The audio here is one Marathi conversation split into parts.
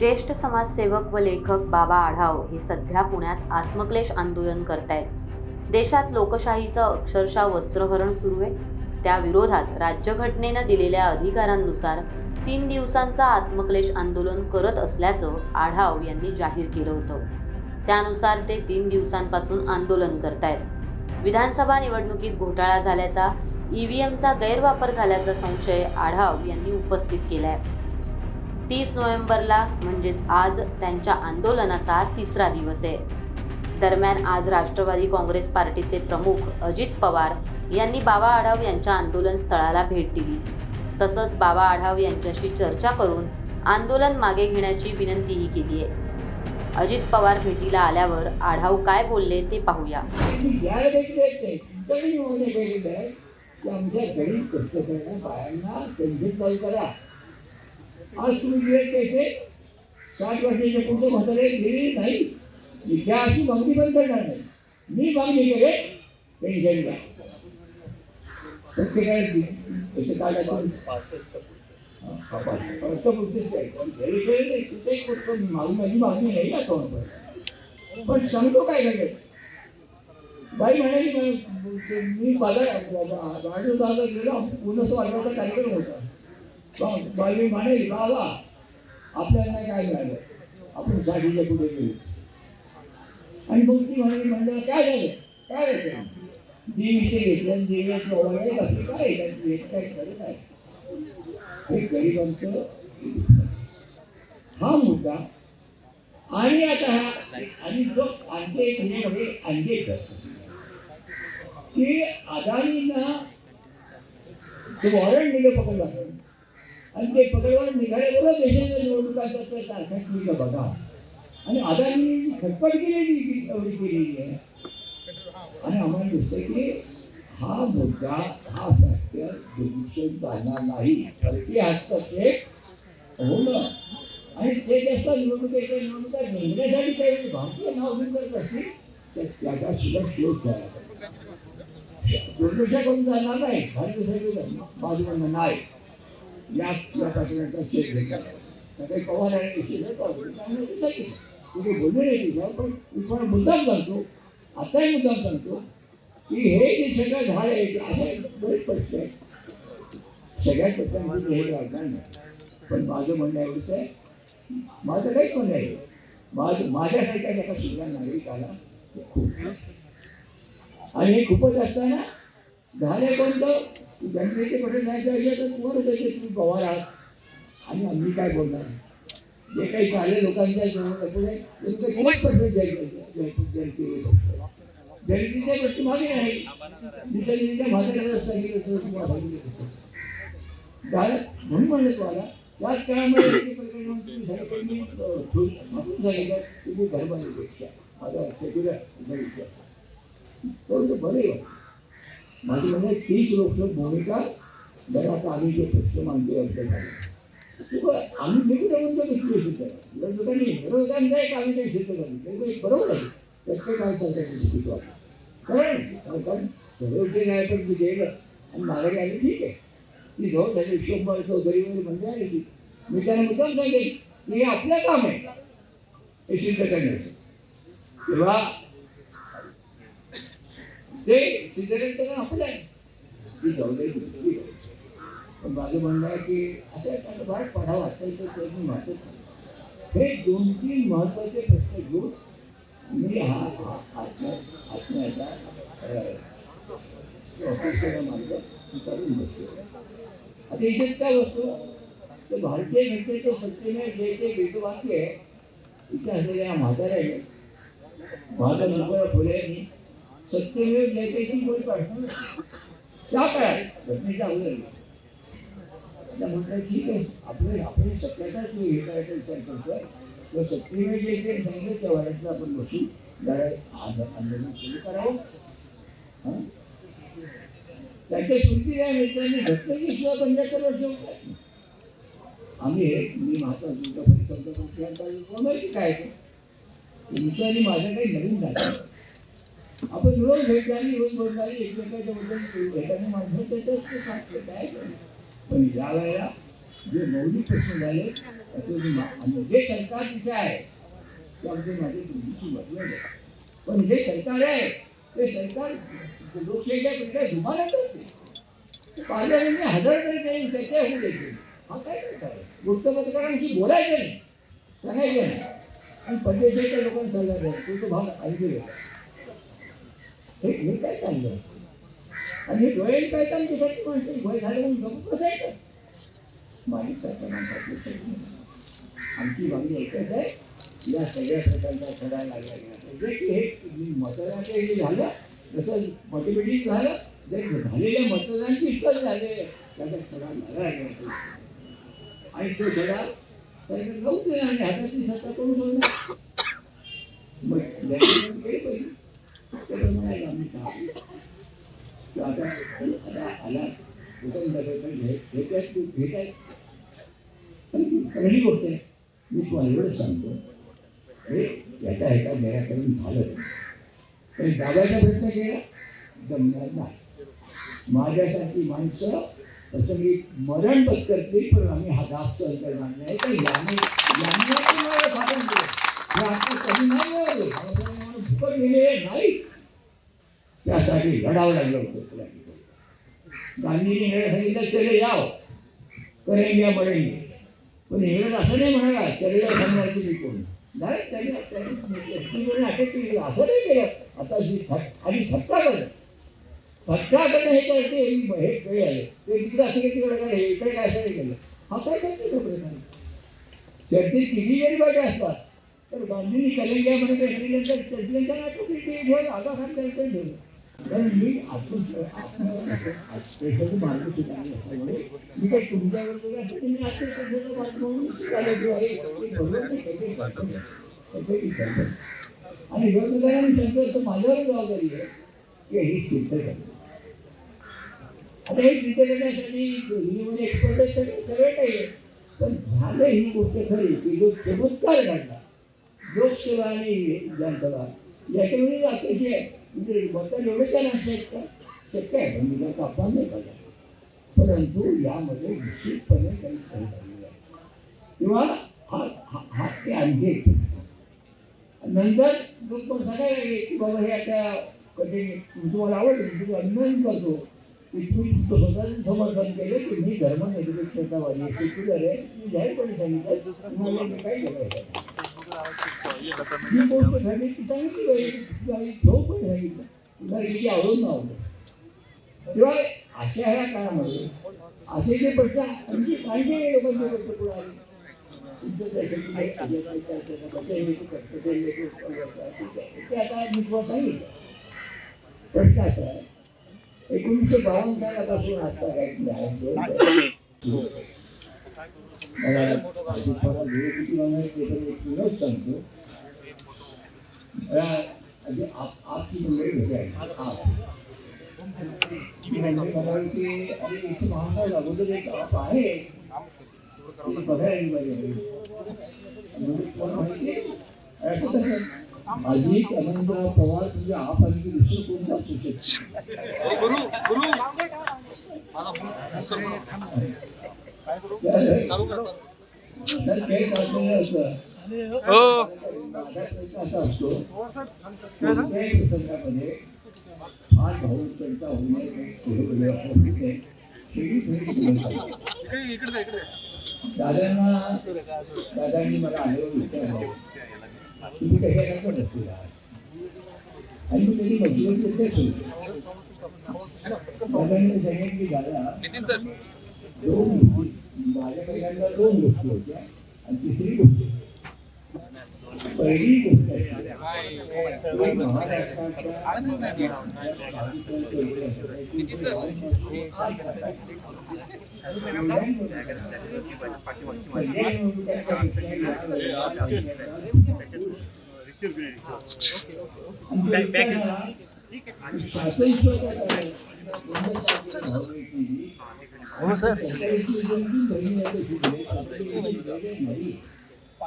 ज्येष्ठ समाजसेवक व लेखक बाबा आढाव हे सध्या पुण्यात आत्मक्लेश आंदोलन करतायत. देशात लोकशाहीचं अक्षरशः वस्त्रहरण सुरू आहे. त्या विरोधात राज्यघटनेनं दिलेल्या अधिकारांनुसार तीन दिवसांचा आत्मक्लेश आंदोलन करत असल्याचं आढाव यांनी जाहीर केलं होतं. त्यानुसार ते तीन दिवसांपासून आंदोलन करतायत. विधानसभा निवडणुकीत घोटाळा झाल्याचा ई व्ही एमचा गैरवापर झाल्याचा संशय आढाव यांनी उपस्थित केला आहे तीस नोव्हेंबरला म्हणजेच आज त्यांच्या आंदोलनाचा तिसरा दिवस आहे. दरम्यान आज राष्ट्रवादी काँग्रेस पार्टीचे प्रमुख अजित पवार यांनी बाबा आढाव यांच्या आंदोलन स्थळाला भेट दिली. तसंच बाबा आढाव यांच्याशी चर्चा करून आंदोलन मागे घेण्याची विनंतीही केली आहे. अजित पवार भेटीला आल्यावर आढाव काय बोलले ते पाहूया. आमच्या गरीब कष्टकऱ्यांना बायांना संधी करा. आज तुम्ही दिले पैसे साठ वर्षाच्या पुढचे म्हातारे दिले नाही मी त्या अशी मागणी पण करणार नाही मी मागणी करे पेन्शनला प्रत्येकाला पैसे काढायचं माझी मागणी नाही अकाउंटवर पण सांगतो काय करायचं बाई म्हणाली मी बाजार गेलो पुन्हा वाढवायचा कार्यक्रम होता बाई म्हणाली बाबा आपल्याला नाही काय मिळालं आपण साठीच्या पुढे गेलो. आणि मग ती म्हणे म्हणलं काय झालं? काय झालं? देवीचे घेतलं देवीचे ओळख बाकी काय काय खरं काय हे गरिबांचं हा मुद्दा आणि आता हा आणि जो आणखी एक म्हणजे आणखी की अदानींना ते वॉरंट दिलं पकडलं. आणि ते पकडवर निघाल्याबरोबर देशाच्या निवडणुकांच्या त्या तारखा तुम्ही बघा. आणि आदानी खटपट केलेली एवढी केलेली आहे. आणि आम्हाला दिसतं की हा मुद्दा हा सत्य दुरुक्षण जाणार नाही. परकी हस्तक्षेप होणं. आणि ते जास्त निवडणुकीच्या निवडणुका निघण्यासाठी काही भारतीय नाव घेऊन करत असतील तर त्याचा सुद्धा शोध करायचा. पाहिजे. दुर्दशा करून जाणार नाही? भारतीय सैनिक म्हणणं नाही. या शोध घेतला पवार आणि तुम्ही बोलू नाही पण मी मुद्दाम सांगतो आताही मुद्दाम सांगतो की हे जे सगळं झालं आहे ते असं बरेच प्रश्न आहे सगळ्याच प्रश्नांची हे वाढणार नाही पण माझं म्हणणं एवढंच आहे माझं काहीच म्हणणं आहे माझं माझ्यासारख्या एका सुद्धा नागरिकाला खूप आणि हे खूपच असताना झाले कोणतं गणपती पटेल जायचं असेल तर कोण होतं ते तुम्ही पवार आहात? आणि आम्ही काय बोलणार? जे काही चालले लोकांच्या जवळ पुढे तुमचे खूप प्रश्न जनते जनतेच्या प्रश्न मागे आहे म्हाताऱ्याला सांगितलं असं तुम्हाला. झालं म्हणून म्हणलं तुम्हाला त्याच काळामध्ये ते तुम्ही घर बांधण्यापेक्षा माझा सेक्युलर भविष्य तर बरे माझं म्हणजे तीच लोक भूमिका बरं आम्ही जे प्रश्न मांडतो अर्थ आम्ही वेगळं म्हणतो की सिद्ध. का आम्ही काही सिद्ध बरोबर आहे. काय सरकारने कारण कारण सर्वोच्च न्यायालयात गेलं आणि माघारी आली ठीक आहे. ती जाऊ त्याच्या विश्वंभर चौधरी वगैरे म्हणजे आली ती मी त्यांना मुद्दाम सांगेल की हे आपलं काम आहे. हे सिद्ध करण्याचं. तेव्हा ते करणं आपलं आहे ती जाऊ दे पण माझं म्हणणं आहे की असं एखादं फार पढावं असेल तर ते मी हे दोन तीन महत्त्वाचे प्रश्न घेऊन मी हा हा आत्म आत्म्याचा मार्ग करून बसतो आता इथेच काय बसतो तर भारतीय जनतेच्या सत्तेने जे ते वेदवाक्य आहे इथे असलेल्या म्हाताऱ्याने महात्मा फुले यांनी सत्यमेव जयतेची कोणी काढली त्या काळात घटनेच्या अगोदर आता म्हटलं ठीक आहे आपलं आपण सत्याचाच हे करायचा विचार करतोय तर सत्यमेव जयते सांगितलं त्या वयातलं आपण बसून जरा आज आंदोलन सुरू करावं हं? स्मृती या मित्रांनी घटनेची सुद्धा पंच्याहत्तर वर्ष होतात आम्ही मी माझा तुमच्या परिसंघ माहिती काय तुमचं आणि माझं काही नवीन झालं आपण रोज भेटणारी रोज बोलणारी एकमेकांच्या बद्दल भेटायला माणसं त्याच्यात ते सांगते काय करू? पण या वेळेला जे मौलिक प्रश्न झाले त्याचे जे मा- म्हणजे सरकार तिथे आहे ते त्यामध्ये माझे तुमची मतलब आहे पण जे सरकार आहे ते सरकार लोकशाहीच्या पेक्षा जुमानत असते. पार्लमेंटने हजार तरी काही चर्चा होऊ द्यायची हा काय करता वृत्तपत्रकारांशी बोलायचं नाही. सांगायचं नाही. आणि पंचायतीच्या लोकांना सल्ला द्यायचा तो तो भाग ऐकू हे हे काय चाललं? आणि हे डोळे काय चाललं? त्यासाठी माणसं भय झाले म्हणून जगू गप्प बसायचं माझी सरकारांसाठी आमची मागणी एकच आहे. या सगळ्या प्रकारचा खडा लागला गेला की हे मतदानाचं हे झालं जसं मतपेटी झालं जर झालेल्या मतदानाची इतकंच झाले त्याचा खडा लागला गेला आणि तो खडा त्याला जाऊ दे आणि हाताची सत्ता करून सोडणार मग लॅंग्वेज पहिली गोष्ट आहे मी तुम्हाला एवढंच सांगतो हे याचा ह्याचा निराकरण झालं तरी दाबायचा प्रयत्न केला जमणार नाही माझ्यासारखी माणसं प्रसंगी मरण पत्करतील पण आम्ही हा दाब सहन करणार नाही. तर याने यांनी साधन केलं हे आता कमी नाही मिळाले म्हणून नाही त्यासाठी लढावं लागलं होतं तुला. गांधीने सांगितलं चले याव. करेंगे मरेंगे. पण इंग्रज असं नाही म्हणाला चले सांगणार तुम्ही कोण? नाही त्याने अटक केली असं नाही केलं. आता जी थक आणि थक्का करत थक्का करणं हे काय ते हे काही आले ते तिकडे असं काही तिकडे काय हे इकडे काय असं नाही केलं. हा काय करते चर्चेत किती जरी बाटे असतात तर गांधींनी कलिंग्यामध्ये घेतल्यानंतर नाटक ते आगा खान कारण मी स्पेशल मार्ग असल्यामुळे मी तुमच्यावर असं मी आत्मश्रद्धेचा मार्ग म्हणून मी आणि विरोधकांनी सांगतो तर माझ्यावर जबाबदारी आहे की हे सिद्ध करणं आता हे सिद्ध करण्यासाठी हिंदीमध्ये एक्सपर्ट सगळे सगळे काही आहे पण झालं ही गोष्ट खरी की जो चमत्कार घडला लोकसेवा आणि विधानसभा याच्यामुळे अतिशय म्हणजे बद्दल एवढे काय नसतात का शक्य आहे पण मी त्याचा नाही करत परंतु यामध्ये निश्चितपणे काही फरक आलेला आहे. किंवा हा हा ते आणखी एक नंतर लोक पण सांगायला लागले की बाबा हे आता कधी तुम्हाला आवडलं तुम्ही अभिनंदन करतो. की तुम्ही स्वतःचं समर्थन केलं तुम्ही मी धर्मनिरपेक्षतावादी आहे सेक्युलर आहे मी जाहीरपणे सांगितलं तुम्हाला मी काय केलं ही गोष्ट झाली ती पण सांगितलं तुला आवडून नव्हतं तेव्हा अशा ह्या काळामध्ये असे जे प्रश्न आणखी काही लोकांचे प्रश्न पुढे आले जे ते आता प्रश्न असा आहे एकोणीसशे बावन्न सालापासून आता काय मला किती सांगतो. मला म्हणजे आप आपची मंडळी भेटायची आप। ती मंडळी म्हणाली की अरे इथे महाराज अगोदर एक आप आहे ते बघायला पाहिजे म्हणजे कोण माहिती असं कसं अजित अनंतराव पवार तुझ्या आप आणि की दुसरं कोणतं असू शकतं गुरु गुरु। चालू कर तर काही चाललेलं असा असतो कोणत्याही प्रसंगामध्ये फार भाऊ त्यांचा होणे दादांना दादांनी मला आल्यावर विचारलं तुम्ही कशाकरता बसलेला आणि मी कधी बसलो तेच दादांनी दादा दोन गोष्टी. माझ्या पहिल्यांदा दोन गोष्टी होत्या. आणि तिसरी गोष्ट होती. हो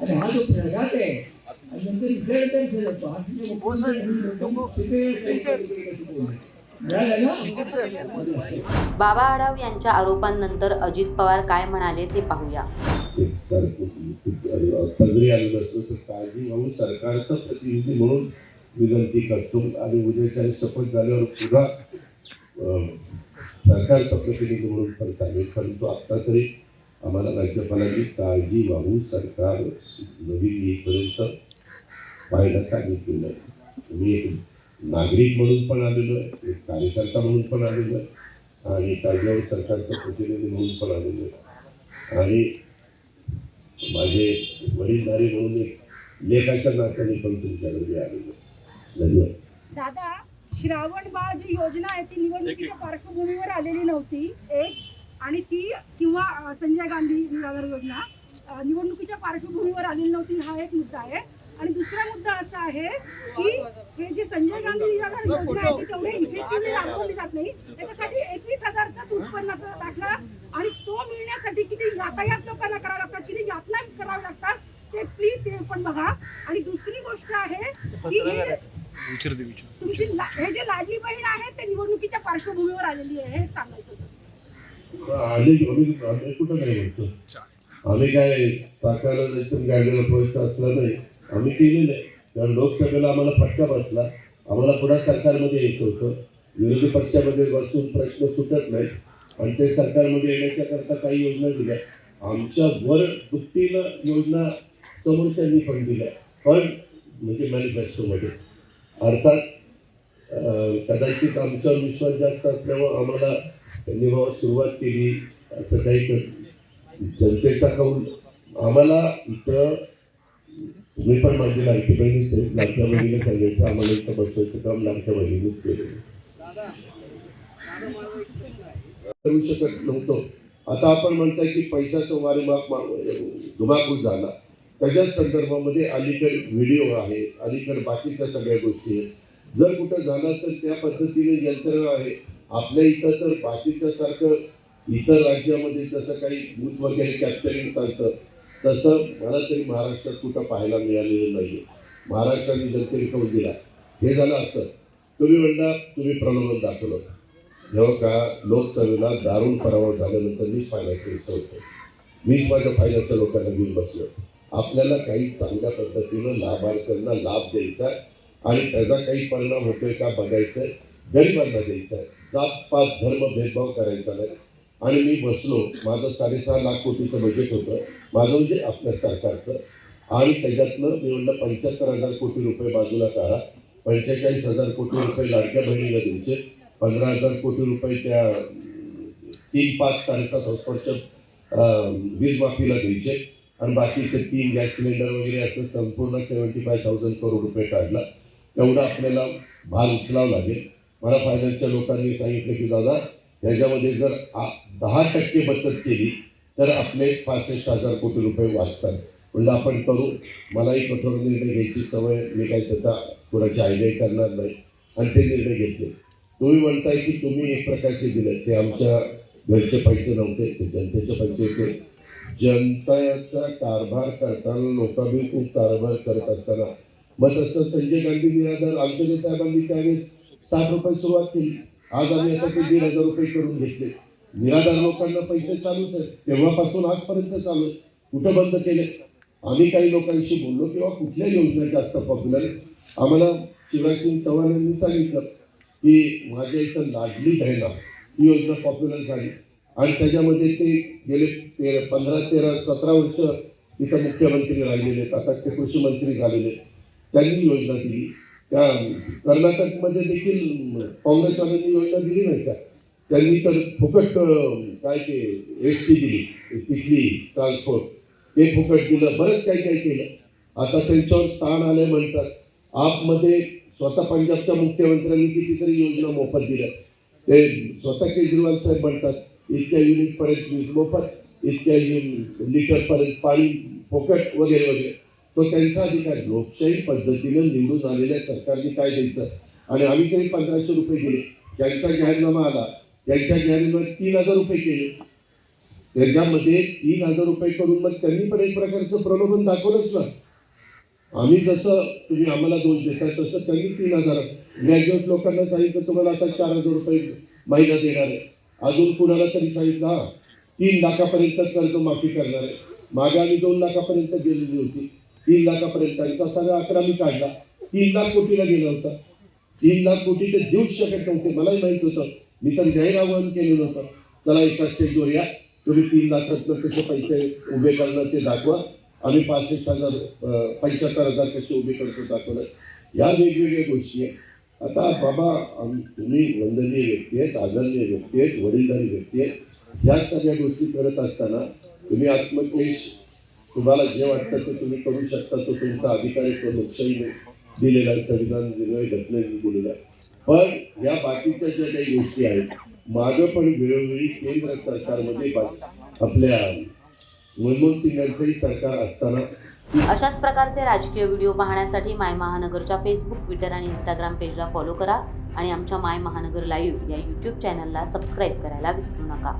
आणि हा जो प्रघात आहे नंतर इकडे तिथे बाबा आढाव यांच्या आरोपांनंतर अजित पवार काय म्हणाले ते पाहूया. एक सर पदरी आलेलो असतो तर काळजी घेऊन सरकारचा प्रतिनिधी म्हणून विनंती करतो. आणि उद्याच्या शपथ झाल्यावर पुन्हा सरकारचा प्रतिनिधी म्हणून पण चालेल. परंतु आता तरी आम्हाला राज्यपालांनी काळजी वाहून सरकार नवीन येईपर्यंत पाहायला सांगितलेलं आहे. मी एक नागरिक म्हणून पण आलेलो आहे एक कार्यकर्ता म्हणून पण आलेलो आहे आणि काळजीवाहू सरकारचा प्रतिनिधी म्हणून पण आलेलो आहे. आणि माझे वडीलधारी म्हणून एक लेखाच्या नात्याने पण तुमच्याकडे आलेलो आहे. धन्यवाद. दादा श्रावण बाळ जी योजना आहे ती निवडणुकीच्या पार्श्वभूमीवर आलेली नव्हती. एक आणि ती किंवा संजय गांधी निराधार योजना निवडणुकीच्या पार्श्वभूमीवर आलेली नव्हती हा एक मुद्दा आहे. आणि दुसरा मुद्दा असा आहे की हे जे संजय गांधी निराधार योजना आहे ती तेवढे इफेक्टिव्हली राबवली जात नाही. त्याच्यासाठी एकवीस हजारचाच उत्पन्नाचा दाखला आणि तो मिळण्यासाठी किती यातायात लोकांना करावं लागतात किती यातना कराव्या लागतात ते प्लीज ते पण बघा. आणि दुसरी गोष्ट आहे की हे तुमची हे जे लाडली बहीण आहे ते निवडणुकीच्या पार्श्वभूमीवर आलेली आहे हे सांगायचं आम्ही आम्ही कुठं काय म्हणतो आम्ही काय टाकायला जायचं गाडीला पोहोचतं असलं नाही. आम्ही केलेलं आहे. कारण लोकसभेला आम्हाला फटका बसला. आम्हाला पुन्हा सरकारमध्ये यायचं होतं. विरोधी पक्षामध्ये बसून प्रश्न सुटत नाही आणि ते सरकारमध्ये येण्याच्या करता काही योजना दिल्या. आमच्या वर दुपटीनं योजना समोरच्यांनी पण दिल्या. पण म्हणजे मॅनिफेस्टोमध्ये अर्थात कदाचित आमच्यावर विश्वास जास्त असल्यामुळं आम्हाला त्यांनी बाबा सुरुवात केली असं काही कर- जनतेचा कौल. आम्हाला इथं तुम्ही पण माझी लाडकी बहिणीच आहे लाडक्या बहिणीला सांगायचं आम्हाला इथं बसवायचं काम लाडक्या बहिणीनेच केलं. करू शकत नव्हतो. आता आपण म्हणताय की पैशाचं वारेमाप धुमाकूळ झाला. त्याच्याच संदर्भामध्ये अलीकडे व्हिडिओ आहे अलीकडे बाकीच्या सगळ्या गोष्टी आहेत. जर कुठं झालं तर त्या पद्धतीने यंत्रणा आहे. आपल्या इथं तर बाकीच्या सारखं इतर राज्यामध्ये जसं काही बूथ वगैरे कॅप्चरिंग चालतं तसं मला तरी महाराष्ट्रात कुठं पाहायला मिळालेलं नाही महाराष्ट्राने जनतेने कौल दिला. हे झालं असं. तुम्ही म्हणता तुम्ही प्रलोभन दाखवलं. जेव्हा का लोकसभेला दारुण पराभव झाल्यानंतर मीच फायनान्शियल होतो. मीच माझ्या फायनान्सच्या लोकांना घेऊन बसलो. आपल्याला काही चांगल्या पद्धतीनं लाभार्थ्यांना लाभ द्यायचा आहे आणि त्याचा काही परिणाम होतोय का बघायचं आहे. गरिबांना द्यायचा आहे. जात पात धर्म भेदभाव करायचा नाही. आणि मी बसलो माझं साडेसहा लाख कोटीचं बजेट होतं माझं म्हणजे आपल्या सरकारचं. आणि त्याच्यातनं मी म्हणलं पंच्याहत्तर हजार कोटी रुपये बाजूला काढा. पंचेचाळीस हजार कोटी रुपये लाडक्या बहिणीला द्यायचे. पंधरा हजार कोटी रुपये त्या तीन पाच साडेसात हॉस्पॉटच्या वीज माफीला द्यायचे. आणि बाकीचे तीन गॅस सिलेंडर वगैरे असं संपूर्ण सेवन्टी फाय थाउजंड करोड रुपये काढला. तेवढं आपल्याला भार उचलावं लागेल. मला फायनान्सच्या लोकांनी सांगितलं की दादा याच्यामध्ये जर आ- दहा टक्के बचत केली तर आपले पासष्ट हजार कोटी रुपये वाचतात. म्हणलं आपण करू. मलाही कठोर निर्णय घ्यायची सवय मी काही त्याचा कुणाची आयडिया करणार नाही. आणि ते निर्णय घेतले. तुम्ही म्हणताय की तुम्ही एक प्रकारचे दिले ते आमच्या घरचे पैसे नव्हते. ते जनतेचे पैसे होते. जनतेचा कारभार करताना लोकाभिमुख कारभार करत असताना. मग तसं संजय गांधी निराधार आमच्या साहेबांनी त्यावेळेस साठ रुपये सुरुवात केली. आज आम्ही आता ते दीड हजार रुपये करून घेतले. निराधार लोकांना पैसे चालूच आहेत. तेव्हापासून आजपर्यंत चालू कुठं बंद केले? आम्ही काही लोकांशी बोललो किंवा कुठल्या योजना जास्त पॉप्युलर आम्हाला शिवराजसिंग चव्हाण यांनी सांगितलं की माझ्या इथं लाडली बहिणा ही योजना पॉप्युलर झाली. आणि त्याच्यामध्ये ते गेले तेरा पंधरा तेरा सतरा वर्ष इथं मुख्यमंत्री राहिलेले आहेत. आता ते कृषी मंत्री झालेले त्यांनी योजना दिली. त्या कर्नाटकमध्ये देखील काँग्रेसवाल्यांनी योजना दिली नाही का? त्यांनी तर फुकट काय ते एस टी दिली तिथली ट्रान्सपोर्ट ते फुकट दिलं बरंच काही काही केलं. आता त्यांच्यावर ताण आले म्हणतात. आपमध्ये स्वतः पंजाबच्या मुख्यमंत्र्यांनी कितीतरी योजना मोफत दिल्या. ते स्वतः केजरीवाल साहेब म्हणतात इतक्या युनिटपर्यंत वीज मोफत इतक्या लिटरपर्यंत पाणी फुकट वगैरे वगैरे. तो त्यांचा अधिकार लोकशाही पद्धतीनं निवडून आलेल्या सरकारने काय द्यायचं? आणि आम्ही तरी पंधराशे रुपये दिले. त्यांचा जाहीरनामा आला. त्यांच्या जाहीरनाम्यात तीन हजार रुपये केले. त्याच्यामध्ये तीन हजार रुपये करून मग त्यांनी पण एक प्रकारचं प्रलोभन दाखवलंच ना. आम्ही जसं तुम्ही आम्हाला दोष देता तसं त्यांनी तीन हजार. ग्रॅज्युएट लोकांना सांगितलं तुम्हाला आता चार हजार रुपये महिना देणार आहे. अजून कुणाला तरी सांगितलं हा तीन लाखापर्यंत कर्ज माफी करणार आहे. मागे आम्ही दोन लाखापर्यंत गेलेली होती. तीन लाखापर्यंत त्यांचा सगळा अकरा मी काढला. तीन लाख कोटीला गेला होता. तीन लाख कोटी ते देऊच शकत नव्हते. मलाही माहीत होतं. मी तर जाहीर आवाहन केलेलं होतं. चला एका स्टेजवर या तुम्ही तीन लाखातनं कसे पैसे उभे करणार ते दाखवा. आम्ही पाच एक हजार पंच्याहत्तर हजार कसे उभे करतो दाखवलं. या वेगवेगळ्या गोष्टी आहेत. आता बाबा आम- तुम्ही वंदनीय व्यक्ती आहेत आदरणीय व्यक्ती आहेत वडीलधारी व्यक्ती आहेत. ह्या सगळ्या गोष्टी करत असताना तुम्ही आत्मक्लेश तुम्हाला जे वाटतं ते तुम्ही करू शकता तो तुमचा अधिकार आहे तो लोकशाहीने दिलेला आहे. संविधान दिलेलं घटनेने दिलेला आहे. पण या बाकीच्या ज्या काही गोष्टी आहेत मागं पण वेळोवेळी केंद्र सरकारमध्ये आपल्या मनमोहन सिंगांचंही सरकार असताना अशाच प्रकारचे राजकीय व्हिडिओ पाहण्यासाठी माय महानगरच्या फेसबुक ट्विटर आणि इंस्टाग्राम पेजला फॉलो करा आणि आमच्या माय महानगर लाईव्ह या यूट्यूब चॅनलला सबस्क्राईब करायला विसरू नका.